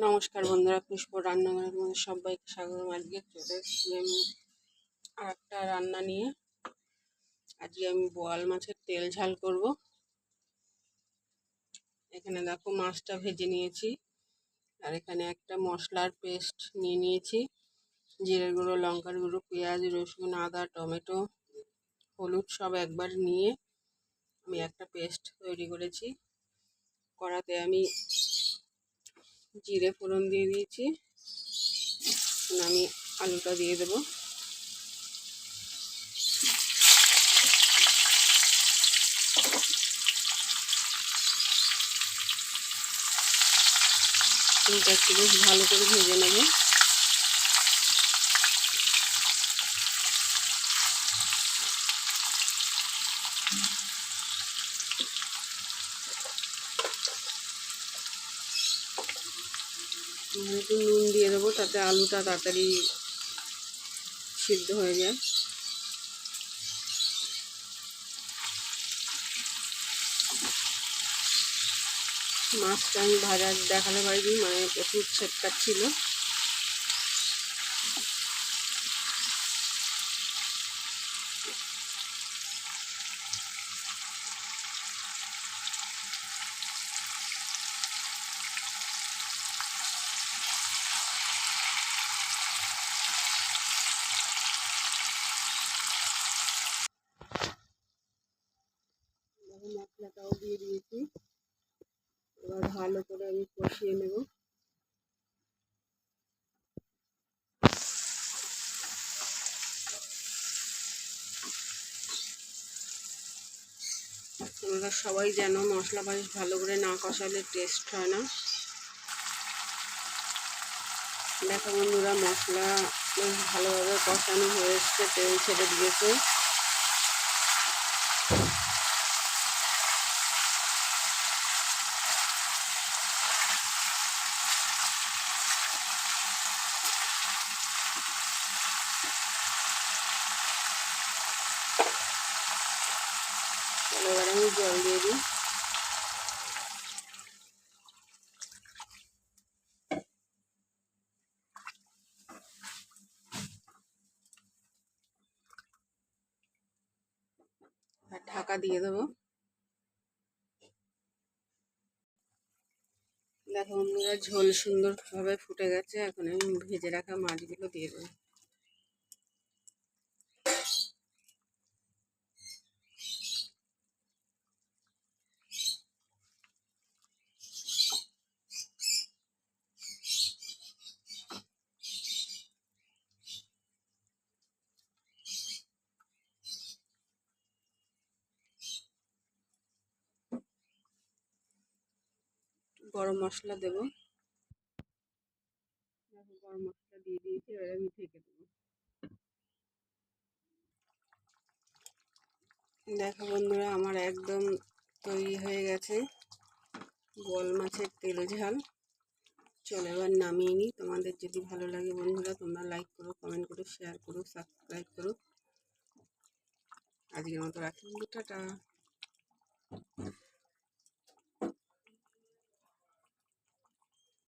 নমস্কার বন্ধুরা, পুষ্প রান্নাঘরের মধ্যে সবাইকে স্বাগত আজকে চলে এসেছি আমি আর একটা রান্না নিয়ে। আজকে আমি বোয়াল মাছের তেল ঝাল করব। এখানে দেখো মাছটা ভেজে নিয়েছি, আর এখানে একটা মশলার পেস্ট নিয়ে নিয়েছি। জিরে গুঁড়ো, লঙ্কার গুঁড়ো, পেঁয়াজ, রসুন, আদা, টমেটো, হলুদ সব একবার নিয়ে আমি একটা পেস্ট তৈরি করেছি। কড়াতে আমি জিরে ফোড়ন দিয়ে দিয়েছি। আমি আলুটা দিয়ে দেবো। আলুটা একটু বেশ ভালো করে ভেজে নেব। একটু নুন দিয়ে দেবো, তাতে আলুটা তাড়াতাড়ি সিদ্ধ হয়ে যায়। মাছটা আমি ভাজা দেখালে পারিনি মানে প্রচুর ছিল। মশলাটাও দিয়ে দিয়েছি। এবার ভালো করে আমি কষিয়ে নেব। তোমরা সবাই যেন মশলা পাশ ভালো করে না কষালে টেস্ট হয় না। দেখো বন্ধুরা, মশলা বেশ ভালোভাবে কষানো হয়ে এসছে তেল ছেড়ে দিয়েছে। জল দিয়ে দিই আর ঢাকা দিয়ে দেবো। দেখো বন্ধুরা, ঝোল সুন্দরভাবে ফুটে গেছে। এখন আমি ভেজে রাখা মাছগুলো দিয়ে দেবো। গরম মশলা দেব। গরম মশলা দিয়ে দিয়েছি, এবার আমি থেকে দেবো। দেখো বন্ধুরা, আমার একদম তৈরি হয়ে গেছে বল মাছের তেল ঝাল। চলে, এবার নামিয়ে নিই। তোমাদের যদি ভালো লাগে বন্ধুরা, তোমরা লাইক করো কমেন্ট করো শেয়ার করো সাবস্ক্রাইব করো। আজকের মতো রাখি টাটা।